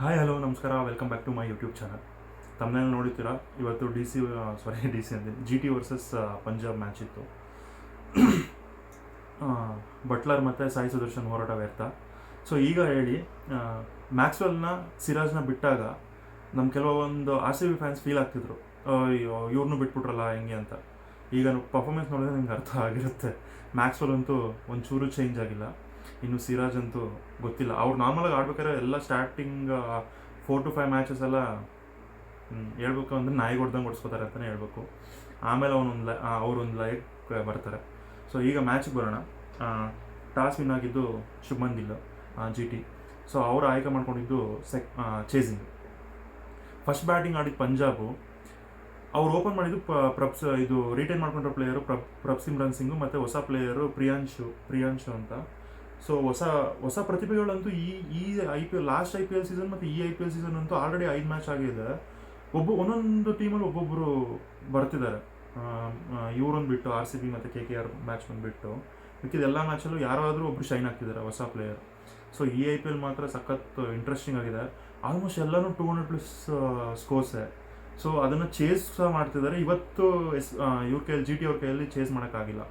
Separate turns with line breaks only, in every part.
Hi hello ನಮಸ್ಕಾರ. Welcome back to my YouTube channel ತಮ್ಮನೇಲಿ ನೋಡಿರ್ತೀರಾ? ಇವತ್ತು D C sorry D C ಅಂತೀನಿ G T versus Punjab match ಇತ್ತು. Buttler ಮತ್ತು ಸಾಯಿ ಸುದರ್ಶನ್ ಹೋರಾಟ ವ್ಯರ್ಥ. ಸೊ ಈಗ ಹೇಳಿ ಮ್ಯಾಕ್ಸ್ವೆಲ್ನ ಸಿರಾಜ್ನ ಬಿಟ್ಟಾಗ ನಮ್ಮ ಕೆಲವೊಂದು R C B fans feel ಆಗ್ತಿದ್ರು. ಅಯ್ಯೋ ಇವ್ರನ್ನೂ ಬಿಟ್ಬಿಟ್ರಲ್ಲ, ಹೆಂಗೆ ಅಂತ. ಈಗ ಪರ್ಫಾರ್ಮೆನ್ಸ್ ನೋಡಿದ್ರೆ ನಂಗೆ ಅರ್ಥ ಆಗಿರುತ್ತೆ. ಮ್ಯಾಕ್ಸ್ವೆಲ್ ಅಂತೂ ಒಂಚೂರು ಚೇಂಜ್ ಆಗಿಲ್ಲ. ಇನ್ನು ಸಿರಾಜ್ ಅಂತೂ ಗೊತ್ತಿಲ್ಲ. ಅವ್ರು ನಾರ್ಮಲಾಗಿ ಆಡ್ಬೇಕಾದ್ರೆ ಎಲ್ಲ starting four to five matches ಎಲ್ಲ ಹೇಳ್ಬೇಕು ಅಂದರೆ ನಾಯಿ ಹೊಡ್ದಂಗೆ ಹೊಡ್ಸ್ಕೋತಾರೆ ಅಂತಲೇ ಹೇಳ್ಬೇಕು. ಆಮೇಲೆ ಅವನೊಂದು ಅವ್ರೊಂದು ಲೈಕ್ ಬರ್ತಾರೆ. ಸೊ ಈಗ ಮ್ಯಾಚಿಗೆ ಬರೋಣ. ಟಾಸ್ ವಿನ್ ಆಗಿದ್ದು Shubman Gill G T so ಅವರು ಆಯ್ಕೆ ಮಾಡ್ಕೊಂಡಿದ್ದು ಸೆಕ್ ಚೇಸಿಂಗ್ ಫಸ್ಟ್ ಬ್ಯಾಟಿಂಗ್ ಆಡಿದ ಪಂಜಾಬು ಅವ್ರು ಓಪನ್ ಮಾಡಿದ್ದು ಪ್ರಬ್ಸ್ ಇದು ರಿಟೈನ್ ಮಾಡ್ಕೊಂಡಿರೋ ಪ್ಲೇಯರು ಪ್ರಬ್ ಪ್ರಬ್ ಸಿಮ್ರನ್ ಸಿಂಗು ಮತ್ತು ಹೊಸ ಪ್ಲೇಯರು ಪ್ರಿಯಾಂಶು ಪ್ರಿಯಾಂಶು ಅಂತ. ಸೊ ಹೊಸ ಹೊಸ ಪ್ರತಿಭೆಗಳಂತೂ ಈ ಈ I P L last I P L season ಮತ್ತು ಈ ಐ ಪಿ ಎಲ್ ಸೀಸನ್ ಅಂತೂ ಆಲ್ರೆಡಿ ಐದು ಮ್ಯಾಚ್ ಆಗಿದೆ. ಒಬ್ಬ, ಒಂದೊಂದು ಟೀಮಲ್ಲಿ ಒಬ್ಬೊಬ್ಬರು ಬರ್ತಿದ್ದಾರೆ. ಇವರೊಂದು ಬಿಟ್ಟು ಆರ್ ಸಿ ಬಿ ಮತ್ತು ಕೆ ಕೆ ಆರ್ ಮ್ಯಾಚ್ ಬಂದುಬಿಟ್ಟು ಮಿಕ್ಕಿದ ಎಲ್ಲ ಮ್ಯಾಚಲ್ಲೂ ಯಾರಾದರೂ ಒಬ್ಬರು ಶೈನ್ ಆಗ್ತಿದ್ದಾರೆ ಹೊಸ ಪ್ಲೇಯರ್ ಸೊ ಈ ಐ ಪಿ ಎಲ್ ಮಾತ್ರ ಸಖತ್ ಇಂಟ್ರೆಸ್ಟಿಂಗ್ ಆಗಿದೆ. ಆಲ್ಮೋಸ್ಟ್ ಎಲ್ಲರೂ ಟೂ ಹಂಡ್ರೆಡ್ ಪ್ಲಸ್ ಸ್ಕೋರ್ಸೆ ಸೊ ಅದನ್ನು ಚೇಸ್ ಸಹ ಮಾಡ್ತಿದ್ದಾರೆ. ಇವತ್ತು, ಎಸ್ ಇವ್ರ ಕೈಯಲ್ಲಿ ಜಿ ಟಿ ಅವ್ರ ಕೈಯಲ್ಲಿ ಚೇಸ್ ಮಾಡೋಕ್ಕಾಗಿಲ್ಲ.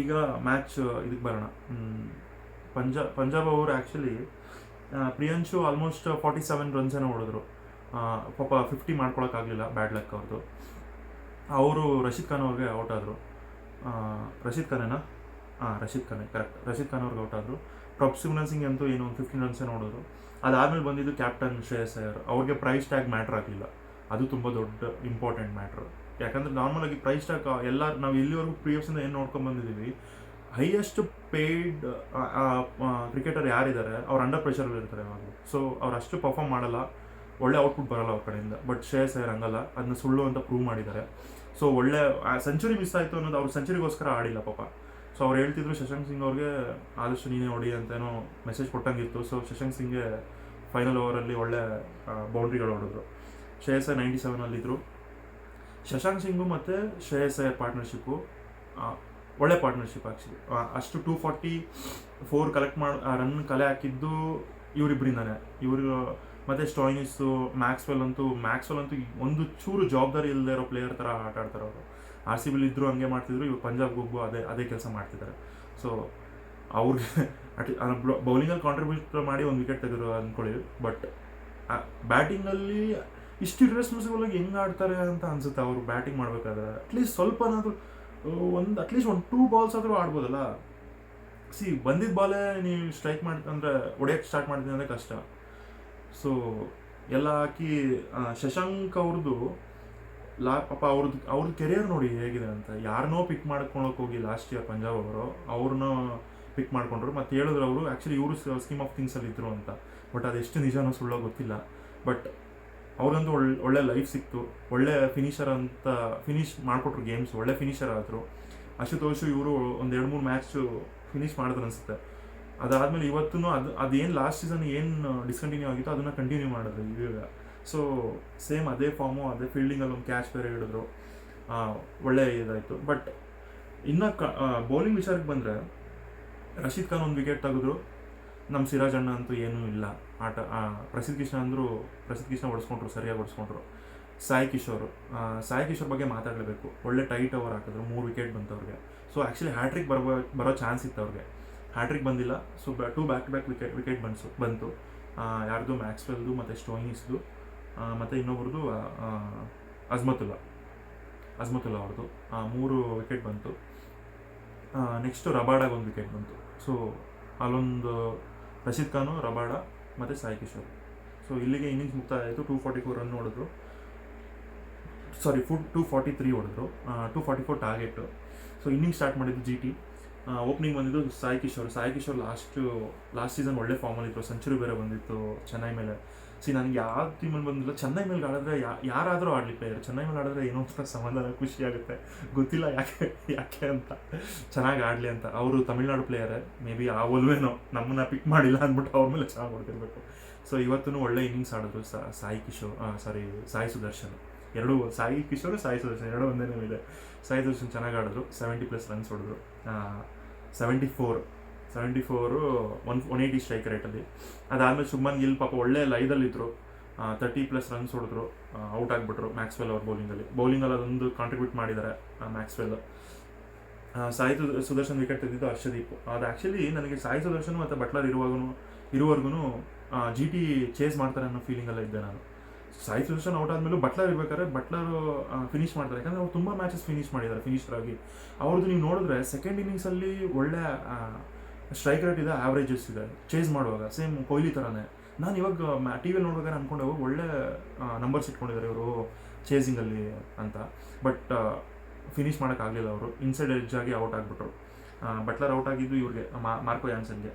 ಈಗ ಮ್ಯಾಚ್ ಇದಕ್ಕೆ ಬರೋಣ. ಪಂಜಾಬ್ ಪಂಜಾಬ್ ಅವರು actually Priyansh almost forty seven ರನ್ಸನ್ನು ಹೊಡೆದ್ರು. ಪಾಪ ಫಿಫ್ಟಿ ಮಾಡ್ಕೊಳಕ್ಕಾಗಲಿಲ್ಲ ಬ್ಯಾಡ್ ಲಕ್ ಅವ್ರದ್ದು ಅವರು ರಶೀದ್ ಖಾನ್ ಅವ್ರಿಗೆ ಔಟ್ ಆದರು. ರಶೀದ್ ಖಾನೇನಾ? ಹಾಂ ರಶೀದ್ ಖಾನೆ ಕರೆಕ್ಟ್ ರಶೀದ್ ಖಾನ್ ಅವ್ರಿಗೆ ಔಟ್ ಆದರು. ಪ್ರಪ್ ಸಿಮ್ರನ್ ಸಿಂಗ್ ಅಂತೂ ಏನು ಒಂದು ಫಿಫ್ಟೀನ್ ರನ್ಸೇ ನೋಡಿದ್ರು ಅದಾದಮೇಲೆ ಬಂದಿದ್ದು ಕ್ಯಾಪ್ಟನ್ ಶ್ರೇಯಸ್ ಅಯ್ಯರ್. ಅವ್ರಿಗೆ ಪ್ರೈಸ್ ಟ್ಯಾಗ್ ಮ್ಯಾಟ್ರ್ ಆಗಲಿಲ್ಲ. ಅದು ತುಂಬ ದೊಡ್ಡ ಇಂಪಾರ್ಟೆಂಟ್ ಮ್ಯಾಟ್ರ್ ಯಾಕಂದರೆ ನಾರ್ಮಲಾಗಿ ಪ್ರೈಸ್ ಟ್ಯಾಕ್ ಎಲ್ಲ ನಾವು ಇಲ್ಲಿವರೆಗೂ ಪ್ರಿಯರ್ಸಿಂದ ಏನು ನೋಡ್ಕೊಂಡು ಬಂದಿದ್ದೀವಿ ಹೈಯೆಸ್ಟ್ ಪೇಯ್ಡ್ ಕ್ರಿಕೆಟರ್ ಯಾರಿದ್ದಾರೆ ಅವ್ರು ಅಂಡರ್ ಪ್ರೆಷರಲ್ಲಿ ಇರ್ತಾರೆ ಯಾವಾಗ ಸೊ ಅವ್ರು ಅಷ್ಟು ಪರ್ಫಾರ್ಮ್ ಮಾಡಲ್ಲ, ಒಳ್ಳೆ ಔಟ್ಪುಟ್ ಬರಲ್ಲ ಅವ್ರ ಕಡೆಯಿಂದ. ಬಟ್ ಶ್ರೇಯಸ್ ಅಯ್ಯರ್ ಹಂಗಲ್ಲ ಅದನ್ನ ಸುಳ್ಳು ಅಂತ ಪ್ರೂವ್ ಮಾಡಿದ್ದಾರೆ. ಸೊ ಒಳ್ಳೆ ಸೆಂಚುರಿ ಮಿಸ್ ಆಯಿತು ಅನ್ನೋದು ಅವ್ರ ಸೆಂಚುರಿಗೋಸ್ಕರ ಆಡಿಲ್ಲ ಪಾಪ. ಸೊ ಅವ್ರು ಹೇಳ್ತಿದ್ರು ಶಶಾಂಕ್ ಸಿಂಗ್ ಅವ್ರಿಗೆ, ಆದಷ್ಟು ನೀನೇ ಹೊಡಿ ಅಂತೇನೋ ಮೆಸೇಜ್ ಕೊಟ್ಟಂಗಿತ್ತು. ಸೊ ಶಶಾಂಕ್ ಸಿಂಗ್ಗೆ ಫೈನಲ್ ಓವರಲ್ಲಿ ಒಳ್ಳೆ ಬೌಂಡ್ರಿಗಳು ಹೊಡೆದ್ರು. ಶ್ರೇಯಸ್ ನೈಂಟಿ ಸೆವೆನಲ್ಲಿದ್ದರು ಶಶಾಂಕ್ ಸಿಂಗು ಮತ್ತು ಶ್ರೇಯಸ್ ಪಾರ್ಟ್ನರ್ಶಿಪ್ಪು ಒಳ್ಳೆ ಪಾರ್ಟ್ನರ್ಶಿಪ್ ಆ್ಯಕ್ಚುಲಿ ಅಷ್ಟು ಟೂ ಫಾರ್ಟಿ ಫೋರ್ ಕಲೆಕ್ಟ್ ಮಾಡಿ ರನ್ ಕಲೆ ಹಾಕಿದ್ದು ಇವರಿಬ್ಬರಿಂದಾನೆ ಇವರು, ಮತ್ತು ಸ್ಟಾಯ್ನಿಸ್ಸು ಮ್ಯಾಕ್ಸ್ವೆಲ್ ಅಂತೂ ಮ್ಯಾಕ್ಸ್ವೆಲ್ ಅಂತೂ ಒಂದು ಚೂರು ಜವಾಬ್ದಾರಿ ಇಲ್ಲದೆ ಇರೋ ಪ್ಲೇಯರ್ ಥರ ಆಟ ಆಡ್ತಾರೆ ಅವರು. ಆರ್ ಸಿ ಬಿಲ್ ಇದ್ದರು ಹಂಗೆ ಮಾಡ್ತಿದ್ರು, ಇವಾಗ ಪಂಜಾಬ್ ಹೋಗು ಅದೇ ಅದೇ ಕೆಲಸ ಮಾಡ್ತಿದ್ದಾರೆ. ಸೊ ಅವ್ರಿಗೆ ಅಟ್ ಬೌಲಿಂಗಲ್ಲಿ ಕಾಂಟ್ರಿಬ್ಯೂಟ್ ಮಾಡಿ ಒಂದು ವಿಕೆಟ್ ತೆಗೆದ್ರು ಅಂದ್ಕೊಳ್ಳಿ ಬಟ್ ಬ್ಯಾಟಿಂಗಲ್ಲಿ ಇಷ್ಟು ಇರ್ರೆಸ್ಪಾನ್ಸಿಬಲ್ ಆಗಿ ಹೆಂಗೆ ಆಡ್ತಾರೆ ಅಂತ ಅನ್ಸುತ್ತೆ. ಅವರು ಬ್ಯಾಟಿಂಗ್ ಮಾಡಬೇಕಾದ್ರೆ. ಅಟ್ಲೀಸ್ಟ್ ಸ್ವಲ್ಪನಾದರೂ ಒಂದು ಅಟ್ಲೀಸ್ಟ್ ಒಂದು ಟೂ ಬಾಲ್ಸ್ ಆದರೂ ಆಡ್ಬೋದಲ್ಲ? ಸಿ ಬಂದಿದ್ದ ಬಾಲೇ ನೀವು ಸ್ಟ್ರೈಕ್ ಮಾಡಿ, ಅಂದರೆ ಹೊಡೆಯೋಕ್ಕೆ ಸ್ಟಾರ್ಟ್ ಮಾಡ್ತೀನಿ ಅಂದರೆ ಕಷ್ಟ. ಸೊ ಎಲ್ಲ ಹಾಕಿ ಶಶಾಂಕ್ ಅವ್ರದ್ದು ಲಾ, ಪಾಪ ಅವ್ರದ್ದು ಅವ್ರದ್ದು ಕೆರಿಯರ್ ನೋಡಿ ಹೇಗಿದೆ ಅಂತ. ಯಾರನ್ನೋ ಪಿಕ್ ಮಾಡ್ಕೊಳಕ್ಕೆ ಹೋಗಿ ಲಾಸ್ಟ್ ಇಯರ್ ಪಂಜಾಬ್ ಅವರು. ಅವ್ರನ್ನ ಪಿಕ್ ಮಾಡ್ಕೊಂಡ್ರು. ಮತ್ತು ಹೇಳಿದ್ರು ಅವರು ಆ್ಯಕ್ಚುಲಿ ಇವರು ಸ್ಕೀಮ್ ಆಫ್ ಥಿಂಗ್ಸಲ್ಲಿ ಇದ್ರು ಅಂತ. ಬಟ್ ಅದೆಷ್ಟು ನಿಜನೋ ಸುಳ್ಳೋ ಗೊತ್ತಿಲ್ಲ. ಬಟ್ ಅವ್ರಿಗಂತೂ ಒಳ್ಳೆ ಒಳ್ಳೆ ಲೈಫ್ ಸಿಕ್ತು. ಒಳ್ಳೆ ಫಿನಿಷರ್ ಅಂತ ಫಿನಿಶ್ ಮಾಡಿಕೊಟ್ರು ಗೇಮ್ಸ್ ಒಳ್ಳೆ ಫಿನಿಷರ್ ಆದರು. ಅಶುತೋಷು ಇವರು ಒಂದು ಎರಡು ಮೂರು ಮ್ಯಾಚು ಫಿನಿಶ್ ಮಾಡಿದ್ರು ಅನಿಸುತ್ತೆ. ಅದಾದಮೇಲೆ ಇವತ್ತೂ ಅದು, ಅದೇನು ಲಾಸ್ಟ್ ಸೀಸನ್ ಏನು ಡಿಸ್ಕಂಟಿನ್ಯೂ ಆಗಿತ್ತು ಅದನ್ನು ಕಂಟಿನ್ಯೂ ಮಾಡಿದ್ರು ಇವಾಗ ಸೊ ಸೇಮ್ ಅದೇ ಫಾರ್ಮು ಅದೇ ಫೀಲ್ಡಿಂಗಲ್ಲಿ ಒಂದು ಕ್ಯಾಚ್ ಬೇರೆ ಹಿಡಿದ್ರು. ಒಳ್ಳೆ ಇದಾಯಿತು. ಬಟ್ ಇನ್ನು ಕ ಬೌಲಿಂಗ್ ವಿಚಾರಕ್ಕೆ ಬಂದರೆ ರಶೀದ್ ಖಾನ್ ಒಂದು ವಿಕೆಟ್ ತೆಗೆದ್ರು. ನಮ್ಮ ಸಿರಾಜ್ ಅಣ್ಣ ಅಂತೂ ಏನೂ ಇಲ್ಲ. ಆಟ ಪ್ರಸಿದ್ಧ ಕಿಶನ್ ಅಂದರು ಪ್ರಸಿದ್ಧ ಕಿಶನ್ ಹೊಡ್ಸ್ಕೊಂಡ್ರು ಸರಿಯಾಗಿ ಹೊಡ್ಸ್ಕೊಂಡ್ರು ಸಾಯಿ ಕಿಶೋರ್ ಸಾಯಿ ಕಿಶೋರ್ ಬಗ್ಗೆ ಮಾತಾಡಲೇಬೇಕು. ಒಳ್ಳೆ ಟೈಟ್ ಓವರ್ ಹಾಕಿದ್ರು, ಮೂರು ವಿಕೆಟ್ ಬಂತು ಅವ್ರಿಗೆ ಸೊ ಆ್ಯಕ್ಚುಲಿ ಹ್ಯಾಟ್ರಿಕ್ ಬರೋ ಬರೋ ಚಾನ್ಸ್ ಇತ್ತು ಅವ್ರಿಗೆ ಹ್ಯಾಟ್ರಿಕ್ ಬಂದಿಲ್ಲ so two back to back wicket wicket ಬಂತು ಬಂತು. ಯಾರ್ದು ಮ್ಯಾಕ್ಸ್ವೆಲ್ದು ಮತ್ತು ಸ್ಟೋಯಿನಿಸ್ದು ಮತ್ತು ಇನ್ನೊಬ್ರದ್ದು ಅಜ್ಮತುಲ್ಲ ಅಜ್ಮತುಲ್ಲ ಅವ್ರದ್ದು ಮೂರು ವಿಕೆಟ್ ಬಂತು. ನೆಕ್ಸ್ಟು ರಬಾಡಾಗ ಒಂದು ವಿಕೆಟ್ ಬಂತು. ಸೊ ಅಲ್ಲೊಂದು ರಶೀದ್ ಖಾನು ರಬಾಡ ಮತ್ತು ಸಾಯಿ ಕಿಶೋರ್. ಸೊ ಇಲ್ಲಿಗೆ ಇನ್ನಿಂಗ್ಸ್ ಮುಕ್ತಾಯ ಆಯಿತು ಟೂ ಫಾರ್ಟಿ ಫೋರ್ ರನ್ ಹೊಡೆದ್ರು. ಸಾರಿ ಫುಡ್ ಟೂ ಫಾರ್ಟಿ ತ್ರೀ ಹೊಡೆದ್ರು. Two forty four target so inning start ಮಾಡಿದ್ದು ಜಿ ಟಿ ಓಪನಿಂಗ್ ಬಂದಿದ್ದು Sai Kishore. Sai Kishore last last season ಒಳ್ಳೆ ಫಾರ್ಮಲ್ಲಿತ್ತು ಸೆಂಚುರಿ ಬೇರೆ ಬಂದಿತ್ತು. ಚೆನ್ನೈ ಮೇಲೆ. ಸಿ, ನನಗೆ ಯಾವ ಟೀಮಲ್ಲಿ ಬಂದಿಲ್ಲ. ಚೆನ್ನೈ ಮೇಲೆ ಆಡಿದ್ರೆ ಯಾ, ಯಾರಾದರೂ ಆಡಲಿ ಪ್ಲೇಯರ್ ಚೆನ್ನೈ ಮೇಲೆ ಆಡಿದ್ರೆ ಏನೋ ಒಂಥರ ಸಮಾಧಾನ ಖುಷಿ ಆಗುತ್ತೆ. ಗೊತ್ತಿಲ್ಲ ಯಾಕೆ ಯಾಕೆ ಅಂತ. ಚೆನ್ನಾಗಿ ಆಡಲಿ ಅಂತ. ಅವರು ತಮಿಳ್ನಾಡು ಪ್ಲೇಯರೇ ಮೇ ಬಿ ಆ ಒಲ್ವೇನೋ ನಮ್ಮನ್ನ ಪಿಕ್ ಮಾಡಿಲ್ಲ ಅಂದ್ಬಿಟ್ಟು ಅವ್ರ ಮೇಲೆ ಚೆನ್ನಾಗಿ ಹೊಡ್ತಿರ್ಬೇಕು ಸೊ ಇವತ್ತೂ ಒಳ್ಳೆ ಇನ್ನಿಂಗ್ಸ್ ಆಡಿದ್ರು ಸಾಯಿ ಕಿಶೋರ್ ಸಾರಿ ಸಾಯಿ ಸುದರ್ಶನ್. ಎರಡು, ಸಾಯಿ ಕಿಶೋರ್, ಸಾಯಿ ಸುದರ್ಶನ್, ಎರಡು ಒಂದೇನೇ ಇದೆ ಸಾಯಿ ಸುದರ್ಶನ್ ಚೆನ್ನಾಗಿ ಆಡಿದ್ರು. ಸೆವೆಂಟಿ ಪ್ಲಸ್ ರನ್ಸ್ ಹೊಡೆದ್ರು. Seventy four seventy four one one eighty strike ರೇಟಲ್ಲಿ ಅದಾದಮೇಲೆ ಸುಮ್ಮನ್ ಗಿಲ್ ಪಾಪ ಒಳ್ಳೆ ಲೈದಲ್ಲಿದ್ದರು ತರ್ಟಿ ಪ್ಲಸ್ ರನ್ಸ್ ಹೊಡೆದ್ರು. ಔಟ್ ಆಗಿಬಿಟ್ರು ಮ್ಯಾಕ್ಸ್ವೆಲ್ ಅವ್ರ ಬೌಲಿಂಗಲ್ಲಿ ಬೌಲಿಂಗಲ್ಲಿ ಅದೊಂದು ಕಾಂಟ್ರಿಬ್ಯೂಟ್ ಮಾಡಿದ್ದಾರೆ ಮ್ಯಾಕ್ಸ್ವೆಲ್ ಸಾಯಿ ಸುದ- ಸುದರ್ಶನ್ ವಿಕೆಟ್ ತೆಗೆದಿದ್ದು ಹರ್ಷದೀಪ್. ಅದು ಆ್ಯಕ್ಚುಲಿ ನನಗೆ ಸಾಯಿ ಸುದರ್ಶನ್ ಮತ್ತು ಬಟ್ಲರ್ ಇರುವಾಗೂ ಇರುವವರೆಗೂ ಜಿ ಟಿ ಚೇಸ್ ಮಾಡ್ತಾರೆ ಅನ್ನೋ ಫೀಲಿಂಗಲ್ಲ ಇದ್ದೆ ನಾನು. ಸಾಯಿ ಸುದರ್ಶನ್ ಔಟ್ ಆದಮೇಲೂ ಬಟ್ಲರ್ ಇರ್ಬೇಕಾದ್ರೆ ಬಟ್ಲರ್ ಫಿನಿಶ್ ಮಾಡ್ತಾರೆ. ಯಾಕಂದರೆ ಅವ್ರು ತುಂಬ ಮ್ಯಾಚಸ್ ಫಿನಿಶ್ ಮಾಡಿದ್ದಾರೆ ಫಿನಿಷರ್ ಆಗಿ. ಅವ್ರದ್ದು ನೀವು ನೋಡಿದ್ರೆ ಸೆಕೆಂಡ್ ಇನ್ನಿಂಗ್ಸಲ್ಲಿ ಒಳ್ಳೆ ಸ್ಟ್ರೈಕ್ ರೇಟ್ ಇದೆ ಆವ್ರೇಜಸ್ ಇದೆ. ಚೇಸ್ ಮಾಡುವಾಗ ಸೇಮ್ ಕೊಹ್ಲಿ ಥರನೇ ನಾನು ಇವಾಗ ಟಿ ವಿಯಲ್ಲಿ ನೋಡ್ಬೇಕಾದ್ರೆ ಅಂದ್ಕೊಂಡೆ ಹೋಗಿ ಒಳ್ಳೆ ನಂಬರ್ಸ್ ಇಟ್ಕೊಂಡಿದ್ದಾರೆ ಇವರು ಚೇಸಿಂಗಲ್ಲಿ ಅಂತ. ಬಟ್ ಫಿನಿಶ್ ಮಾಡೋಕ್ಕಾಗಲಿಲ್ಲ ಅವರು. ಇನ್ಸೈಡ್ ಎಡ್ಜ್ ಆಗಿ ಔಟ್ ಆಗಿಬಿಟ್ರು. ಬಟ್ಲರ್ ಔಟ್ ಆಗಿದ್ದು ಇವ್ರಿಗೆ ಮಾರ್ಕೋ ಯಾನ್ಸನ್ಗೆ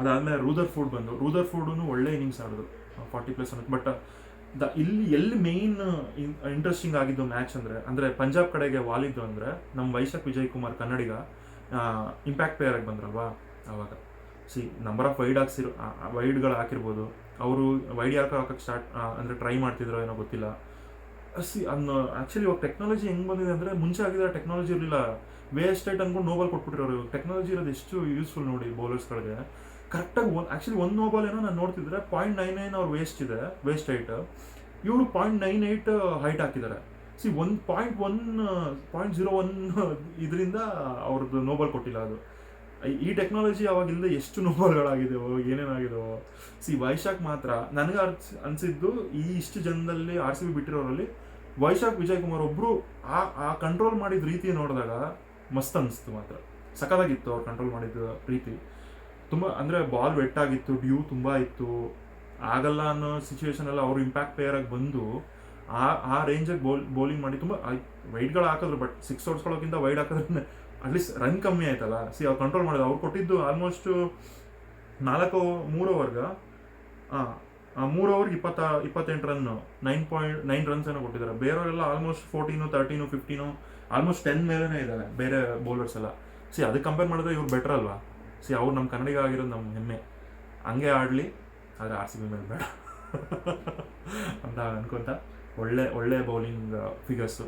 ಅದಾದಮೇಲೆ ರೂದರ್ ಫುಡ್ ಬಂದು ರೂದರ್ ಫುಡ್ನು ಒಳ್ಳೆ ಇನ್ನಿಂಗ್ಸ್ ಆಡಿದ್ರು ಫಾರ್ಟಿ ಪ್ಲಸ್ ಅನ್ನೋದು. ಬಟ್ ದ, ಇಲ್ಲಿ, ಎಲ್ಲಿ ಮೇಯ್ನ್ ಇಂಟ್ರೆಸ್ಟಿಂಗ್ ಆಗಿದ್ದು ಮ್ಯಾಚ್ ಅಂದರೆ ಅಂದರೆ ಪಂಜಾಬ್ ಕಡೆಗೆ ವಾಲಿದ್ದು ಅಂದರೆ ನಮ್ಮ ವೈಶಾಖ್ ವಿಜಯ್ ಕುಮಾರ್ ಕನ್ನಡಿಗ ಇಂಪ್ಯಾಕ್ಟ್ ಪ್ಲೇಯರ್ ಆಗಿ ಬಂದ್ರಲ್ವಾ ಆವಾಗ ಸಿ ನಂಬರ್ ಆಫ್ ವೈಡ್ ಹಾಕ್ಸಿರೋ ವೈಡ್ಗಳು ಹಾಕಿರ್ಬೋದು. ಅವರು ವೈಡ್ ಯಾಕೆ ಹಾಕಕ್ಕೆ ಸ್ಟಾರ್ಟ್ ಅಂದರೆ ಟ್ರೈ ಮಾಡ್ತಿದ್ರೋ ಏನೋ ಗೊತ್ತಿಲ್ಲ. ಸಿ ಅನ್ನು ಆ್ಯಕ್ಚುಲಿ ಇವಾಗ ಟೆಕ್ನಾಲಜಿ ಹೆಂಗೆ ಬಂದಿದೆ ಅಂದರೆ ಮುಂಚೆ ಆಗಿದ್ರೆ ಟೆಕ್ನಾಲಜಿ ಇರಲಿಲ್ಲ. ವೇಸ್ಟ್ ಐಟ್ ಅನ್ಕೊಂಡು ನೋಬಲ್ ಕೊಟ್ಬಿಟ್ಟಿರೋರು ಟೆಕ್ನಾಲಜಿ ಇರೋದು ಎಷ್ಟು ಯೂಸ್ಫುಲ್ ನೋಡಿ ಬೌಲರ್ಸ್ಗಳಿಗೆ ಕರೆಕ್ಟಾಗಿ ಒನ್ ಆ್ಯಕ್ಚುಲಿ ಒಂದು ನೋಬಲ್ ಏನೋ ನಾನು ನೋಡ್ತಿದ್ರೆ ಪಾಯಿಂಟ್ ನೈನ್ ನೈನ್ ಅವ್ರು ವೇಸ್ಟ್ ಇದೆ ವೇಸ್ಟ್ ಹೈಟ್ ಇವರು ಪಾಯಿಂಟ್ ನೈನ್ ಏಯ್ಟ್ ಹೈಟ್ ಹಾಕಿದ್ದಾರೆ. See one point one point zero one ಇದರಿಂದ ಅವ್ರದ್ದು ನೋಬಲ್ ಕೊಟ್ಟಿಲ್ಲ ಅದು. ಈ ಟೆಕ್ನಾಲಜಿ ಅವಾಗಿಲ್ಲದೆ ಎಷ್ಟು ನೋಬಲ್ಗಳಾಗಿದೆವೋ ಏನೇನಾಗಿದೆವೋ ಸಿ ವೈಶಾಖ್ ಮಾತ್ರ, ನನಗೆ ಅರ್ಚ್ ಅನಿಸಿದ್ದು ಈ ಇಷ್ಟು ಜನದಲ್ಲಿ ಆರ್ ಸಿ ಬಿ ಬಿಟ್ಟಿರೋರಲ್ಲಿ ವೈಶಾಖ್ ವಿಜಯ್ ಕುಮಾರ್ ಒಬ್ಬರು ಆ ಆ ಕಂಟ್ರೋಲ್ ಮಾಡಿದ ರೀತಿ ನೋಡಿದಾಗ ಮಸ್ತ್ ಅನಿಸ್ತು ಮಾತ್ರ. ಸಖತ್ತಾಗಿತ್ತು ಅವ್ರು ಕಂಟ್ರೋಲ್ ಮಾಡಿದ ರೀತಿ. ತುಂಬ, ಅಂದರೆ ಬಾಲ್ ವೆಟ್ಟಾಗಿತ್ತು ಡ್ಯೂ ತುಂಬ ಇತ್ತು. ಆಗಲ್ಲ ಅನ್ನೋ ಸಿಚುವೇಶನಲ್ಲಿ ಅವರು ಇಂಪ್ಯಾಕ್ಟ್ ಪ್ಲೇಯರಾಗಿ ಬಂದು ಆ ಆ ರೇಂಜಾಗಿ ಬೋಲ್ ಬೌಲಿಂಗ್ ಮಾಡಿ ತುಂಬ ವೈಡ್ಗಳು ಹಾಕಿದ್ರು ಬಟ್ ಸಿಕ್ಸ್ ಹೊಡ್ಸ್ಕೊಳ್ಳೋಕ್ಕಿಂತ ವೈಡ್ ಹಾಕಿದ್ರೆ ಅಟ್ಲೀಸ್ಟ್ ರನ್ ಕಮ್ಮಿ ಆಯ್ತಲ್ಲ. ಸಿ ಅವ್ರು ಕಂಟ್ರೋಲ್ ಮಾಡಿದ್ರು. ಅವ್ರು ಕೊಟ್ಟಿದ್ದು ಆಲ್ಮೋಸ್ಟು ನಾಲ್ಕು, ಮೂರು ಓವರ್ಗ ಮೂರು ಓವರ್ಗೆ ಇಪ್ಪತ್ತ, ಇಪ್ಪತ್ತೆಂಟು ರನ್ನು ನೈನ್ ಪಾಯಿಂಟ್ ನೈನ್ ರನ್ಸ್ ಏನೋ ಕೊಟ್ಟಿದ್ದಾರೆ. ಬೇರೆಯವರೆಲ್ಲ almost fourteen thirteen fifteen almost ten ಮೇಲೇ ಇದ್ದಾರೆ ಬೇರೆ ಬೌಲರ್ಸ್ ಎಲ್ಲ. ಸಿ ಅದಕ್ಕೆ ಕಂಪೇರ್ ಮಾಡಿದ್ರೆ ಇವ್ರು ಬೆಟರ್ ಅಲ್ವಾ? ಸಿ ಅವ್ರು ನಮ್ಮ ಕನ್ನಡಿಗ ಆಗಿರೋದು ನಮ್ಮ ಹೆಮ್ಮೆ. ಹಂಗೆ ಆಡಲಿ, ಆದರೆ ಆರ್ ಸಿ ಬಿ ಮೇಲೆ ಬೇಡ. ಅಂತ ಅನ್ಕೊಂತ. ಒಳ್ಳೆ ಒಳ್ಳೆ ಬೌಲಿಂಗ್ ಫಿಗರ್ಸು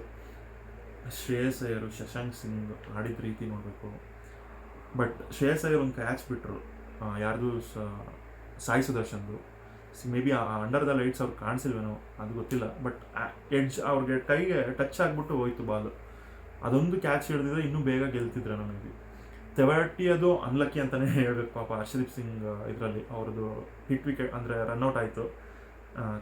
ಶ್ರೇಯಸ್ ಅಯ್ಯರು, ಶಶಾಂಕ್ ಸಿಂಗ್ ಆಡಿದ ರೀತಿ ನೋಡಬೇಕು. ಬಟ್ ಶ್ರೇಯಸ್ ಅಯ್ಯರ್ ಒಂದು ಕ್ಯಾಚ್ ಬಿಟ್ಟರು ಯಾರ್ದು ಸಾಯಿ ಸುದರ್ಶನ್ದು. Maybe under the lights ಅವ್ರು ಕಾಣಿಸಿಲ್ವೇನೋ, ಅದು ಗೊತ್ತಿಲ್ಲ. ಬಟ್ ಎಡ್ಜ್ ಅವ್ರಿಗೆ ಕೈಗೆ ಟಚ್ ಆಗಿಬಿಟ್ಟು ಹೋಯ್ತು ಬಾಲ್ ಅದೊಂದು ಕ್ಯಾಚ್ ಹಿಡಿದಿದ್ರೆ ಇನ್ನೂ ಬೇಗ ಗೆಲ್ತಿದ್ರು ಮೇ ಬಿ ತೆವಾಟಿ ಅದು ಅನ್ಲಕ್ಕಿ ಅಂತಲೇ ಹೇಳಬೇಕು ಪಾಪ ಹರ್ಷದೀಪ್ ಸಿಂಗ್ ಇದರಲ್ಲಿ ಅವ್ರದ್ದು ಹಿಟ್ ವಿಕೆಟ್ ಅಂದರೆ ರನ್ಔಟ್ ಆಯಿತು.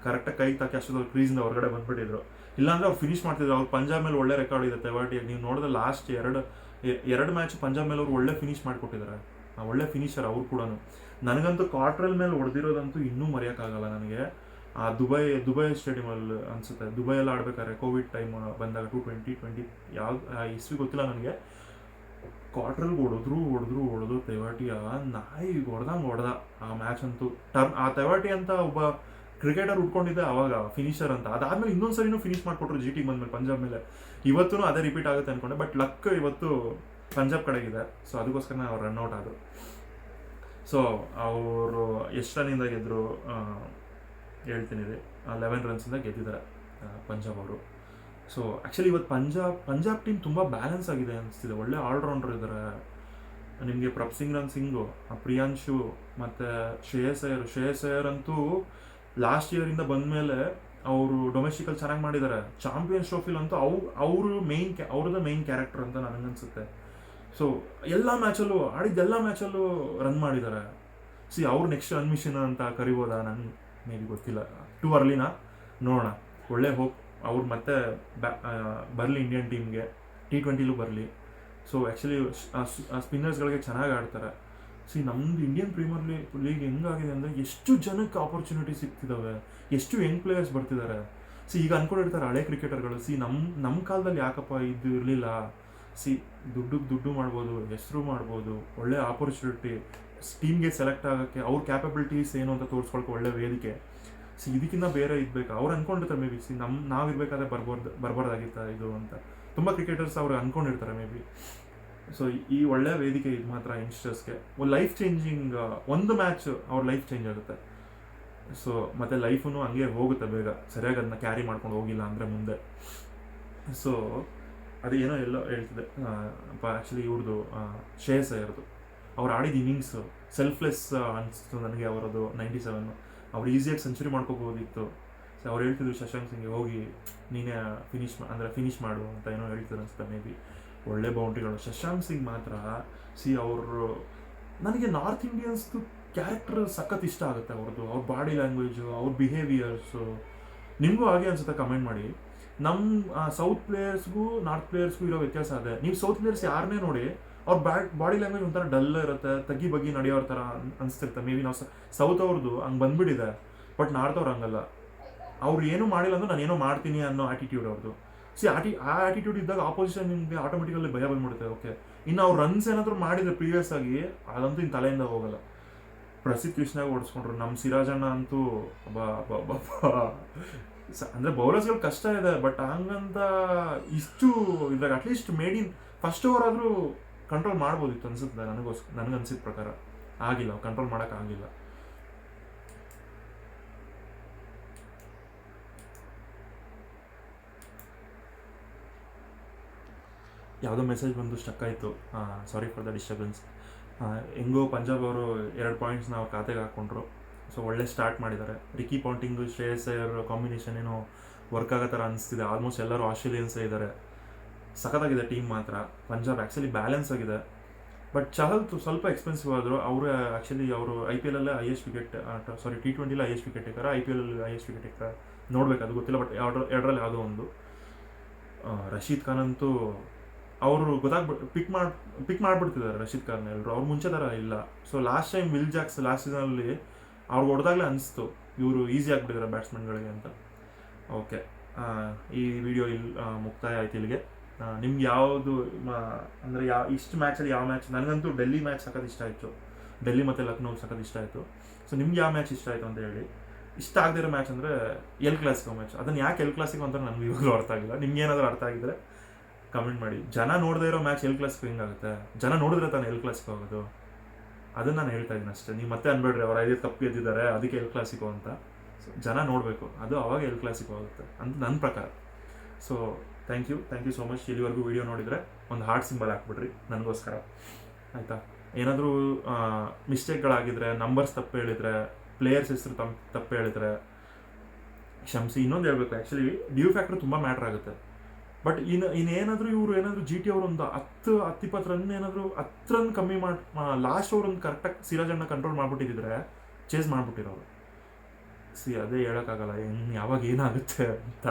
ಕರೆಕ್ಟಾಗಿ ಕೈ ತಾಕಿ ಅಷ್ಟೊಂದು ಕ್ರೀಸಿಂದ ಹೊರಗಡೆ ಬಂದ್ಬಿಟ್ಟಿದ್ರು. ಇಲ್ಲಾಂದ್ರೆ ಅವ್ರು ಫಿನಿಶ್ ಮಾಡ್ತಿದ್ರು. ಅವ್ರು ಪಂಜಾಬ್ ಮೇಲೆ ಒಳ್ಳೆ ರೆಕಾರ್ಡ್ ಇದೆ ತೆವಾಟಿ ನೀವು ನೋಡಿದ್ರೆ ಲಾಸ್ಟ್ ಎರಡು ಎರಡು ಮ್ಯಾಚ್ ಪಂಜಾಬ್ ಮೇಲೆ ಅವ್ರು ಒಳ್ಳೆ ಫಿನಿಶ್ ಮಾಡಿಕೊಟ್ಟಿದ್ದಾರೆ. ಒಳ್ಳೆ ಫಿನಿಷರ್ ಅವ್ರು ಕೂಡ ನನಗಂತೂ ಕ್ವಾರ್ಟ್ರಲ್ ಮೇಲೆ ಹೊಡೆದಿರೋದಂತೂ ಇನ್ನೂ ಮರೆಯೋಕ್ಕಾಗಲ್ಲ ನನಗೆ. ಆ, ದುಬೈ ದುಬೈ ಸ್ಟೇಡಿಯಮಲ್ಲಿ ಅನಿಸುತ್ತೆ. ದುಬೈಯಲ್ಲಿ ಆಡ್ಬೇಕಾದ್ರೆ ಕೋವಿಡ್ ಟೈಮ್ ಬಂದಾಗ ಟು ಟ್ವೆಂಟಿ ಟ್ವೆಂಟಿ ಯಾವ ಇಸ್ವಿ ಗೊತ್ತಿಲ್ಲ ನನಗೆ. ಕ್ವಾರ್ಟ್ರಲ್ಲಿ ಹೊಡೆದ್ರು ಹೊಡೆದ್ರು ಹೊಡೆದು ತೆವಾಟಿಯ ನಾಯಿ ಹೊಡೆದಂಗೆ ಹೊಡೆದ. ಆ ಮ್ಯಾಚ್ ಅಂತೂ ಟರ್ನ್ ಆ ತೆವಾಟಿ ಅಂತ ಒಬ್ಬ ಕ್ರಿಕೆಟರ್ ಉಟ್ಕೊಂಡಿದ್ದೆ ಅವಾಗ ಫಿನಿಷರ್ ಅಂತ. ಅದಾದ್ಮೇಲೆ ಇನ್ನೊಂದು ಸರಿನೂ ಫಿನಿಶ್ ಮಾಡಿಕೊಟ್ರು ಜಿ ಟಿ ಬಂದ್ಮೇಲೆ ಪಂಜಾಬ್ ಮೇಲೆ. ಇವತ್ತು ಅದೇ ರಿಪೀಟ್ ಆಗುತ್ತೆ ಅನ್ಕೊಂಡೆ ಬಟ್ ಲಕ್ ಇವತ್ತು ಪಂಜಾಬ್ ಕಡೆಗಿದೆ. ಸೊ ಅದಕ್ಕೋಸ್ಕರ ಅವ್ರು ರನ್ಔಟ್ ಆದರು ಸೊ ಅವರು ಎಷ್ಟು ರನ್ನಿಂದ ಗೆದ್ದರು ಹೇಳ್ತೀನಿ ರೀ. ಲೆವೆನ್ ರನ್ಸಿಂದ ಗೆದ್ದಿದ್ದಾರೆ ಪಂಜಾಬ್ ಅವರು. ಸೊ ಆ್ಯಕ್ಚುಲಿ ಇವತ್ತು ಪಂಜಾಬ್ ಪಂಜಾಬ್ ಟೀಮ್ ತುಂಬ ಬ್ಯಾಲೆನ್ಸ್ ಆಗಿದೆ ಅನಿಸ್ತಿದೆ. ಒಳ್ಳೆ ಆಲ್ರೌಂಡರ್ ಇದ್ದಾರೆ ನಿಮಗೆ ಪ್ರಭ್ ರನ್ ಸಿಂಗು ಪ್ರಿಯಾಂಶು ಮತ್ತು ಶ್ರೇಯಸ್ ಅಯ್ಯರ್. ಶ್ರೇಯಸ್ ಅಯ್ಯರ್ ಅಂತೂ ಲಾಸ್ಟ್ ಇಯರಿಂದ ಬಂದಮೇಲೆ ಅವರು ಡೊಮೆಸ್ಟಿಕಲ್ ಚೆನ್ನಾಗಿ ಮಾಡಿದ್ದಾರೆ ಚಾಂಪಿಯನ್ಸ್ ಟ್ರೋಫಿಲಂತೂ ಅವು, ಅವರು ಮೇಯ್ನ್ ಕ್ಯಾ ಅವ್ರದ್ದು ಮೇಯ್ನ್ ಕ್ಯಾರೆಕ್ಟರ್ ಅಂತ ನನಗನ್ಸುತ್ತೆ ಸೊ ಎಲ್ಲ ಮ್ಯಾಚಲ್ಲೂ ಆಡಿದ್ದೆಲ್ಲ ಮ್ಯಾಚಲ್ಲೂ ರನ್ ಮಾಡಿದ್ದಾರೆ ಸಿ ಅವ್ರು ನೆಕ್ಸ್ಟ್ ರನ್ ಮಿಷನ್ ಅಂತ ಕರಿಬೋದಾ ನಂಗೆ ಮೇ ಬಿ ಗೊತ್ತಿಲ್ಲ. ಟು ಅರ್ಲಿನ ನೋಡೋಣ. ಒಳ್ಳೆ ಹೋಪ್ ಅವ್ರು ಮತ್ತೆ ಬ್ಯಾ ಬರಲಿ ಇಂಡಿಯನ್ ಟೀಮ್ಗೆ ಟಿ ಟ್ವೆಂಟಿಲೂ ಬರಲಿ. ಸೊ ಆ್ಯಕ್ಚುಲಿ ಸ್ಪಿನ್ನರ್ಸ್ಗಳಿಗೆ ಚೆನ್ನಾಗಿ ಆಡ್ತಾರೆ. ಸಿ ನಮ್ಮದು ಇಂಡಿಯನ್ ಪ್ರೀಮಿಯರ್ ಲೀಗ್ ಲೀಗ್ ಹೆಂಗಾಗಿದೆ ಅಂದರೆ ಎಷ್ಟು ಜನಕ್ಕೆ ಆಪರ್ಚುನಿಟಿ ಸಿಗ್ತಿದ್ದಾವೆ ಎಷ್ಟು ಯಂಗ್ ಪ್ಲೇಯರ್ಸ್ ಬರ್ತಿದ್ದಾರೆ ಸಿ ಈಗ ಅನ್ಕೊಂಡಿರ್ತಾರೆ ಹಳೆ ಕ್ರಿಕೆಟರ್ಗಳು ಸಿ ನಮ್ಮ ನಮ್ಮ ಕಾಲದಲ್ಲಿ ಯಾಕಪ್ಪ ಇದು ಇರಲಿಲ್ಲ? ಸಿ ದುಡ್ಡು ದುಡ್ಡು ಮಾಡ್ಬೋದು, ಹೆಸರು ಮಾಡ್ಬೋದು, ಒಳ್ಳೆ ಆಪರ್ಚುನಿಟಿ ಟೀಮ್ಗೆ ಸೆಲೆಕ್ಟ್ ಆಗೋಕ್ಕೆ ಅವ್ರ ಕ್ಯಾಪಬಿಲಿಟೀಸ್ ಏನು ಅಂತ ತೋರಿಸ್ಕೊಳಕ್ಕೆ ಒಳ್ಳೆ ವೇದಿಕೆ. ಸಿ ಇದಕ್ಕಿಂತ ಬೇರೆ ಇದ್ಬೇಕು ಅವ್ರು ಅನ್ಕೊಂಡಿರ್ತಾರೆ ಮೇ ಬಿ ಸಿ ನಮ್ಮ ನಾವಿರ್ಬೇಕಾದ್ರೆ ಬರ್ಬಾರ್ದು, ಬರಬಾರ್ದಾಗಿತ್ತ ಇದು ಅಂತ. ತುಂಬ ಕ್ರಿಕೆಟರ್ಸ್ ಅವ್ರು ಅನ್ಕೊಂಡಿರ್ತಾರೆ ಮೇ ಬಿ ಸೊ ಈ ಒಳ್ಳೆ ವೇದಿಕೆ ಇದು ಮಾತ್ರ ಯಂಗ್ಸ್ಟರ್ಸ್ಗೆ ಲೈಫ್ ಚೇಂಜಿಂಗ್ ಒಂದು ಮ್ಯಾಚ್ ಅವ್ರ ಲೈಫ್ ಚೇಂಜ್ ಆಗುತ್ತೆ. ಸೊ ಮತ್ತೆ ಲೈಫೂ ಹಂಗೆ ಹೋಗುತ್ತೆ ಬೇಗ. ಸರಿಯಾಗಿ ಅದನ್ನ ಕ್ಯಾರಿ ಮಾಡ್ಕೊಂಡು ಹೋಗಿಲ್ಲ ಅಂದರೆ ಮುಂದೆ. ಸೊ ಅದು ಏನೋ ಎಲ್ಲೋ ಹೇಳ್ತಿದೆ. ಆ್ಯಕ್ಚುಲಿ ಇವ್ರದ್ದು ಶ್ರೇಯಸ್ ಇರೋದು ಅವ್ರು ಆಡಿದ ಇನ್ನಿಂಗ್ಸು ಸೆಲ್ಫ್ಲೆಸ್ ಅನಿಸ್ತು ನನಗೆ ಅವರದು ನೈಂಟಿ ಸೆವೆನ್ ಅವ್ರು ಈಸಿಯಾಗಿ ಸೆಂಚುರಿ ಮಾಡ್ಕೋಬೋದಿತ್ತು ಸೊ ಅವ್ರು ಹೇಳ್ತಿದ್ರು ಶಶಾಂಕ್ ಸಿಂಗ್ಗೆ ಹೋಗಿ, ನೀನೇ ಫಿನಿಶ್ ಅಂದರೆ ಫಿನಿಶ್ ಮಾಡು ಅಂತ ಏನೋ ಹೇಳ್ತಿದ್ರು ಅನ್ಸುತ್ತೆ ಮೇ ಬಿ ಒಳ್ಳೆ ಬೌಂಡ್ರಿಗಳು ಶಶಾಂಕ್ ಸಿಂಗ್ ಮಾತ್ರ ಸಿ ಅವರು, ನನಗೆ ನಾರ್ತ್ ಇಂಡಿಯನ್ಸ್ದು ಕ್ಯಾರೆಕ್ಟರ್ ಸಖತ್ ಇಷ್ಟ ಆಗುತ್ತೆ ಅವ್ರದ್ದು ಅವ್ರ ಬಾಡಿ ಲ್ಯಾಂಗ್ವೇಜು ಅವ್ರ ಬಿಹೇವಿಯರ್ಸು ನಿಮಗೂ ಹಾಗೆ ಅನ್ಸುತ್ತೆ ಕಮೆಂಟ್ ಮಾಡಿ? ನಮ್ಮ ಸೌತ್ ಪ್ಲೇಯರ್ಸ್ಗೂ ನಾರ್ತ್ ಪ್ಲೇಯರ್ಸ್ಗೂ ಇರೋ ವ್ಯತ್ಯಾಸ ಅದೇ. ನೀವು ಸೌತ್ ಪ್ಲೇಯರ್ಸ್ ಯಾರನ್ನೇ ನೋಡಿ, ಅವ್ರ ಬ್ಯಾಟ್ ಬಾಡಿ ಲ್ಯಾಂಗ್ವೇಜ್ ಒಂಥರ ಡಲ್ ಇರುತ್ತೆ, ತಗ್ಗಿ ಬಗ್ಗಿ ನಡೆಯೋರ ಥರ ಅನಿಸ್ತಿರ್ತಾರೆ ಮೇ ಬಿ ನಾವು ಸೌತ್ ಅವ್ರದ್ದು ಹಂಗೆ ಬಂದ್ಬಿಟ್ಟಿದೆ ಬಟ್ ನಾರ್ತ್ ಅವ್ರು ಹಂಗಲ್ಲ. ಅವ್ರು ಏನು ಮಾಡಿಲ್ಲ ಅಂದ್ರೆ ನಾನು ಏನೋ ಮಾಡ್ತೀನಿ ಅನ್ನೋ ಆಟಿಟ್ಯೂಡ್ ಅವ್ರದ್ದು ಸಿ ಆಟಿ ಆ ಆಟಿಟ್ಯೂಡ್ ಇದ್ದಾಗ ಆಪೋಸಿಷನ್ ನಿಮಗೆ ಆಟೋಮೆಟಿಕಲ್ಲಿ ಭಯ ಬಂದ್ಬಿಡುತ್ತೆ ಓಕೆ ಇನ್ನು ಅವ್ರು ರನ್ಸ್ ಏನಾದರೂ ಮಾಡಿದರೆ ಪ್ರೀವಿಯಸ್ ಆಗಿ, ಅದಂತೂ ಇನ್ನು ತಲೆಯಿಂದ ಹೋಗಲ್ಲ. ಪ್ರಸಿದ್ಧ ಕೃಷ್ಣಾಗ ಓಡಿಸ್ಕೊಂಡ್ರು ನಮ್ಮ ಸಿರಾಜಣ್ಣ ಅಂತೂ ಬಾ ಬಾ ಅಂದ್ರೆ ಬೌಲರ್ಸ್ಗಳು ಕಷ್ಟ ಇದೆ ಬಟ್ ಹಂಗಂತ ಇಷ್ಟು ಇದ್ದಾಗ at least in first over ಆದರೂ ಕಂಟ್ರೋಲ್ ಮಾಡ್ಬೋದಿತ್ತು ಅನ್ಸುತ್ತೆ ನನಗೋಸ್ಕರ ನನಗನ್ಸಿದ ಪ್ರಕಾರ. ಆಗಿಲ್ಲ ಕಂಟ್ರೋಲ್ ಮಾಡೋಕ್ಕಾಗಿಲ್ಲ ಯಾವುದೋ ಮೆಸೇಜ್ ಬಂದು ಸ್ಟಕ್ ಆಯಿತು. ಸಾರಿ ಫಾರ್ ದ ಡಿಸ್ಟರ್ಬೆನ್ಸ್ ಹೆಂಗೋ ಪಂಜಾಬ್ ಅವರು ಎರಡು ಪಾಯಿಂಟ್ಸ್ ನಾವು ಖಾತೆಗೆ ಹಾಕ್ಕೊಂಡ್ರು ಸೊ ಒಳ್ಳೆ ಸ್ಟಾರ್ಟ್ ಮಾಡಿದ್ದಾರೆ. Ricky Ponting Shreyas Iyer combination ಏನೋ ವರ್ಕ್ ಆಗೋ ಥರ ಅನಿಸ್ತಿದೆ. ಆಲ್ಮೋಸ್ಟ್ ಎಲ್ಲರೂ ಆಸ್ಟ್ರೇಲಿಯನ್ಸೇ ಇದ್ದಾರೆ. ಸಖತ್ತಾಗಿದೆ ಟೀಮ್ ಮಾತ್ರ. ಪಂಜಾಬ್ ಆ್ಯಕ್ಚುಲಿ ಬ್ಯಾಲೆನ್ಸ್ ಆಗಿದೆ. ಬಟ್ ಚಹಲ್ ಸ್ವಲ್ಪ ಎಕ್ಸ್ಪೆನ್ಸಿವ್ ಆದರು. ಅವರು ಆ್ಯಕ್ಚುಲಿ ಅವರು ಐ ಪಿ ಎಲ್ಲಲ್ಲೇ ಎಸ್ ವಿಕೆಟ್ ಸಾರಿ ಟಿ ಟ್ವೆಂಟಿಲಿ highest wicket ಇಕ್ಕಾರೆ I P L highest wicket ಇದ್ದಾರೆ ನೋಡ್ಬೇಕು, ಅದು ಗೊತ್ತಿಲ್ಲ ಬಟ್ ಎರಡು ಎರಡರಲ್ಲಿ ಯಾವುದೋ ಒಂದು. ರಶೀದ್ ಖಾನ್ ಅಂತೂ ಅವರು ಗೊತ್ತಾಗ್ಬಿಟ್ಟು ಪಿಕ್ ಮಾಡಿ ಪಿಕ್ ಮಾಡಿಬಿಡ್ತಿದ್ದಾರೆ ರಶೀದ್ ಖಾನ್ ಎಲ್ಲರೂ ಅವ್ರು ಮುಂಚೆ ಥರ ಇಲ್ಲ. So last time Will Jacks last ಸೀಸನಲ್ಲಿ ಅವ್ರಿಗೆ ಹೊಡೆದಾಗಲೇ ಅನಿಸ್ತು, ಇವರು ಈಸಿ ಆಗಿಬಿಟ್ಟಿದ್ದಾರೆ ಬ್ಯಾಟ್ಸ್ಮನ್ಗಳಿಗೆ ಅಂತ. ಓಕೆ ಈ ವಿಡಿಯೋ ಇಲ್ಲಿ ಮುಕ್ತಾಯ ಆಯ್ತು ಇಲ್ಲಿಗೆ. ನಿಮ್ಗೆ ಯಾವುದು ಅಂದರೆ ಯಾವ, ಇಷ್ಟು ಮ್ಯಾಚಲ್ಲಿ ಯಾವ ಮ್ಯಾಚ್ ನನಗಂತೂ ಡೆಲ್ಲಿ ಮ್ಯಾಚ್ ಸಖತ್ ಇಷ್ಟ ಆಯಿತು. ಡೆಲ್ಲಿ ಮತ್ತು ಲಕ್ನೋ ಸಖತ್ ಇಷ್ಟ ಆಯಿತು. ಸೊ ನಿಮ್ಗೆ ಯಾವ ಮ್ಯಾಚ್ ಇಷ್ಟ ಆಯಿತು ಅಂತ ಹೇಳಿ. ಇಷ್ಟ ಆಗದಿರೋ ಮ್ಯಾಚ್ ಅಂದರೆ ಎಲ್ ಕ್ಲಾಸಿಕೋ ಮ್ಯಾಚ್ ಅದನ್ನು ಯಾಕೆ ಎಲ್ ಕ್ಲಾಸಿಕೋ ಅಂತ ನನಗೆ ಇವಾಗಲೂ ಅರ್ಥ ಆಗಿಲ್ಲ. ನಿಮ್ಗೆ ಏನಾದರೂ ಅರ್ಥ ಆಗಿದ್ರೆ ಕಮೆಂಟ್ ಮಾಡಿ. ಜನ ನೋಡದೇ ಇರೋ ಮ್ಯಾಚ್ ಎಲ್ ಕ್ಲಾಸಿಕೋ ಹಿಂಗಾಗುತ್ತೆ ಜನ ನೋಡಿದ್ರೆ ತಾನೆ ಎಲ್ ಕ್ಲಾಸ್ಗೆ ಆಗೋದು? ಅದನ್ನು ನಾನು ಹೇಳ್ತಾ ಇದ್ದೀನಿ ಅಷ್ಟೇ. ನೀವು ಮತ್ತೆ ಅನ್ಬೇಡ್ರಿ, ಅವ್ರು ಐದು ತಪ್ಪು ಎದ್ದಿದ್ದಾರೆ ಅದಕ್ಕೆ ಎಲ್ ಕ್ಲಾಸಿಕೋ ಅಂತ. ಸೊ ಜನ ನೋಡಬೇಕು. ಅದು ಅವಾಗ ಎಲ್ ಕ್ಲಾಸಿಕೋ ಆಗುತ್ತೆ ಅಂತ ನನ್ನ ಪ್ರಕಾರ. So thank you thank you so much ಇಲ್ಲಿವರೆಗೂ ವಿಡಿಯೋ ನೋಡಿದರೆ ಒಂದು ಹಾರ್ಟ್ ಸಿಂಬಲ್ ಹಾಕ್ಬಿಡ್ರಿ. ನನಗೋಸ್ಕರ. ಆಯಿತಾ? ಏನಾದರೂ ಮಿಸ್ಟೇಕ್ಗಳಾಗಿದ್ರೆ ನಂಬರ್ಸ್ ತಪ್ಪು ಹೇಳಿದ್ರೆ ಪ್ಲೇಯರ್ಸ್ ಹೆಸರು ತಮ್ಮ ತಪ್ಪು ಹೇಳಿದ್ರೆ, ಕ್ಷಮಿಸಿ ಇನ್ನೊಂದು ಹೇಳ್ಬೇಕು. ಆ್ಯಕ್ಚುಲಿ ಡ್ಯೂ ಫ್ಯಾಕ್ಟ್ರ್ ತುಂಬ ಮ್ಯಾಟ್ರ್ ಆಗುತ್ತೆ. ಬಟ್ ಇನ್ನು ಇನ್ನೇನಾದರೂ ಇವರು ಏನಾದರೂ ಜಿ ಟಿ ಅವರು ಒಂದು ಹತ್ತು, ಹತ್ತಿಪ್ಪತ್ತು ರನ್ ಏನಾದರೂ ಹತ್ತು ರನ್ ಕಮ್ಮಿ ಮಾಡಿ ಲಾಸ್ಟ್ ಓವರ್ ಒಂದು ಕರೆಕ್ಟಾಗಿ ಸಿರಾಜಣ್ಣ ಕಂಟ್ರೋಲ್ ಮಾಡಿಬಿಟ್ಟಿದ್ರೆ ಚೇಸ್ ಮಾಡಿಬಿಟ್ಟಿರೋರು. ಸಿ ಅದೇ ಹೇಳೋಕ್ಕಾಗಲ್ಲ ಹೆಂಗೆ ಯಾವಾಗ ಏನಾಗುತ್ತೆ ಅಂತ.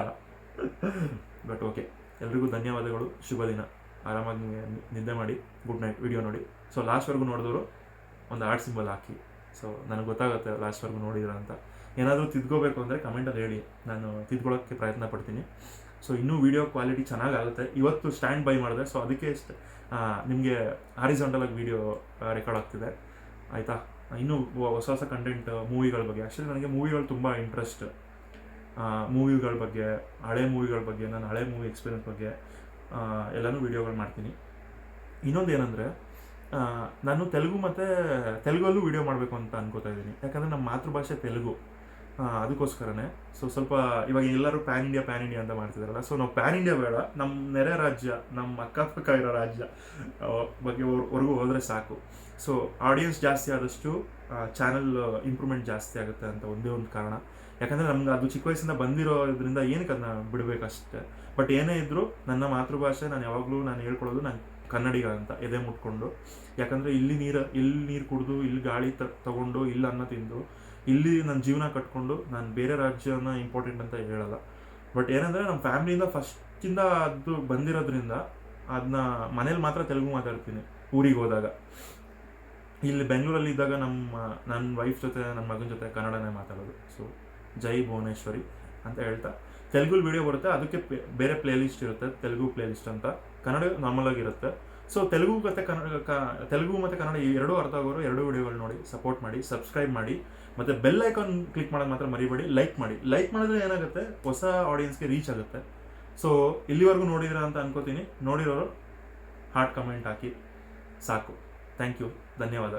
ಬಟ್ ಓಕೆ ಎಲ್ರಿಗೂ ಧನ್ಯವಾದಗಳು. ಶುಭ ದಿನ. ಆರಾಮಾಗಿ ನಿದ್ದೆ ಮಾಡಿ ಗುಡ್ ನೈಟ್ ವಿಡಿಯೋ ನೋಡಿ. ಸೊ ಲಾಸ್ಟ್ವರೆಗೂ ನೋಡಿದವರು ಒಂದು ಆರ್ಟ್ ಸಿಂಬಲ್ ಹಾಕಿ. ಸೊ ನನಗೆ ಗೊತ್ತಾಗುತ್ತೆ ಲಾಸ್ಟ್ವರೆಗೂ ನೋಡಿದ್ರ ಅಂತ. ಏನಾದರೂ ತಿದ್ಕೋಬೇಕು ಅಂದರೆ ಕಮೆಂಟಲ್ಲಿ ಹೇಳಿ. ನಾನು ತಿದ್ಕೊಳ್ಳೋಕ್ಕೆ ಪ್ರಯತ್ನ ಪಡ್ತೀನಿ. ಸೊ ಇನ್ನೂ ವಿಡಿಯೋ ಕ್ವಾಲಿಟಿ ಚೆನ್ನಾಗಾಗುತ್ತೆ. ಇವತ್ತು ಸ್ಟ್ಯಾಂಡ್ ಬೈ ಮಾಡಿದೆ. ಸೊ ಅದಕ್ಕೆ ನಿಮಗೆ ಆಗಿ ವಿಡಿಯೋ ರೆಕಾರ್ಡ್ ಆಗ್ತಿದೆ. ಆಯಿತಾ? ಇನ್ನೂ ಹೊಸ ಹೊಸ ಕಂಟೆಂಟ್ ಮೂವಿಗಳ ಬಗ್ಗೆ. ಆ್ಯಕ್ಚುಲಿ ನನಗೆ ಮೂವಿಗಳು ತುಂಬ ಇಂಟ್ರೆಸ್ಟ್ ಮೂವಿಗಳ ಬಗ್ಗೆ, ಹಳೆ ಮೂವಿಗಳ ಬಗ್ಗೆ, ನಾನು ಹಳೆ ಮೂವಿ ಎಕ್ಸ್ಪೀರಿಯನ್ಸ್ ಬಗ್ಗೆ ಎಲ್ಲನೂ ವೀಡಿಯೋಗಳು ಮಾಡ್ತೀನಿ. ಇನ್ನೊಂದು ಏನಂದರೆ ನಾನು ತೆಲುಗು ಮತ್ತು ತೆಲುಗಲ್ಲೂ ವೀಡಿಯೋ ಮಾಡಬೇಕು ಅಂತ ಅನ್ಕೋತಾ ಇದ್ದೀನಿ. ಯಾಕಂದರೆ ನಮ್ಮ ಮಾತೃಭಾಷೆ ತೆಲುಗು. ಅದಕ್ಕೋಸ್ಕರನೇ. ಸೊ ಸ್ವಲ್ಪ ಇವಾಗ ಎಲ್ಲರೂ ಪ್ಯಾನ್ ಇಂಡಿಯಾ ಪ್ಯಾನ್ ಇಂಡಿಯಾ ಅಂತ ಮಾಡ್ತಿದಾರಲ್ಲ. ಸೊ ನಾವು ಪ್ಯಾನ್ ಇಂಡಿಯಾ ಬೇಡ. ನಮ್ಮ ನೆರೆ ರಾಜ್ಯ ನಮ್ಮ ಅಕ್ಕಪಕ್ಕ ಇರೋ ರಾಜ್ಯ ಬಗ್ಗೆ ಹೊರಗೂ ಹೋದರೆ ಸಾಕು. ಸೊ ಆಡಿಯನ್ಸ್ ಜಾಸ್ತಿ ಆದಷ್ಟು ಚಾನಲ್ ಇಂಪ್ರೂವ್ಮೆಂಟ್ ಜಾಸ್ತಿ ಆಗುತ್ತೆ ಅಂತ ಒಂದೇ ಒಂದು ಕಾರಣ. ಯಾಕಂದರೆ ನಮ್ಗೆ ಅದು ಚಿಕ್ಕ ವಯಸ್ಸಿಂದ ಬಂದಿರೋದ್ರಿಂದ ಏನಕ್ಕೆ ಅದನ್ನ ಬಿಡಬೇಕಷ್ಟೇ. ಬಟ್ ಏನೇ ಇದ್ದರೂ ನನ್ನ ಮಾತೃಭಾಷೆ, ನಾನು ಯಾವಾಗಲೂ ನಾನು ಹೇಳ್ಕೊಳ್ಳೋದು ನಾನು ಕನ್ನಡಿಗ ಅಂತ, ಎದೆ ಮುಟ್ಕೊಂಡು. ಯಾಕಂದರೆ ಇಲ್ಲಿ ನೀರು ಇಲ್ಲಿ ನೀರು ಕುಡಿದು, ಇಲ್ಲಿ ಗಾಳಿ ತ, ತಗೊಂಡು, ಇಲ್ಲಿ ಅನ್ನ ತಿಂದು ಇಲ್ಲಿ ನನ್ನ ಜೀವನ ಕಟ್ಕೊಂಡು ನಾನು ಬೇರೆ ರಾಜ್ಯನ ಇಂಪಾರ್ಟೆಂಟ್ ಅಂತ ಹೇಳಲ್ಲ. ಬಟ್ ಏನಂದರೆ ನಮ್ಮ ಫ್ಯಾಮ್ಲಿಯಿಂದ ಫಸ್ಟಿಂದ ಅದು ಬಂದಿರೋದ್ರಿಂದ ಅದನ್ನ ಮನೇಲಿ ಮಾತ್ರ ತೆಲುಗು ಮಾತಾಡ್ತೀನಿ ಊರಿಗೆ ಹೋದಾಗ. ಇಲ್ಲಿ ಬೆಂಗಳೂರಲ್ಲಿ ಇದ್ದಾಗ ನಮ್ಮ ನನ್ನ ವೈಫ್ ಜೊತೆ ನನ್ನ ಮಗನ ಜೊತೆ ಕನ್ನಡನೇ ಮಾತಾಡೋದು. ಸೊ ಜೈ ಭುವನೇಶ್ವರಿ ಅಂತ ಹೇಳ್ತಾ. ತೆಲುಗು ವಿಡಿಯೋ ಬರುತ್ತೆ, ಅದಕ್ಕೆ ಬೇರೆ ಪ್ಲೇಲಿಸ್ಟ್ ಇರುತ್ತೆ, ತೆಲುಗು ಪ್ಲೇಲಿಸ್ಟ್ ಅಂತ. ಕನ್ನಡ ನಾರ್ಮಲ್ ಆಗಿರುತ್ತೆ ಸೊ ತೆಲುಗು ಮತ್ತು ಕನ್ನಡ ತೆಲುಗು ಮತ್ತು ಕನ್ನಡ ಎರಡೂ ಅರ್ಥ ಆಗೋರು ಎರಡೂ ವಿಡಿಯೋಗಳು ನೋಡಿ ಸಪೋರ್ಟ್ ಮಾಡಿ ಸಬ್ಸ್ಕ್ರೈಬ್ ಮಾಡಿ. ಮತ್ತು ಬೆಲ್ ಐಕಾನ್ ಕ್ಲಿಕ್ ಮಾಡೋದು ಮಾತ್ರ ಮರಿಬೇಡಿ ಲೈಕ್ ಮಾಡಿ. ಲೈಕ್ ಮಾಡಿದ್ರೆ ಏನಾಗುತ್ತೆ? ಹೊಸ ಆಡಿಯನ್ಸ್ಗೆ ರೀಚ್ ಆಗುತ್ತೆ. ಸೊ ಇಲ್ಲಿವರೆಗೂ ನೋಡಿದಿರ ಅಂತ ಅನ್ಕೋತೀನಿ. ನೋಡಿರೋರು ಹಾರ್ಟ್ ಕಮೆಂಟ್ ಹಾಕಿ. ಸಾಕು. ಥ್ಯಾಂಕ್ ಯು ಧನ್ಯವಾದ.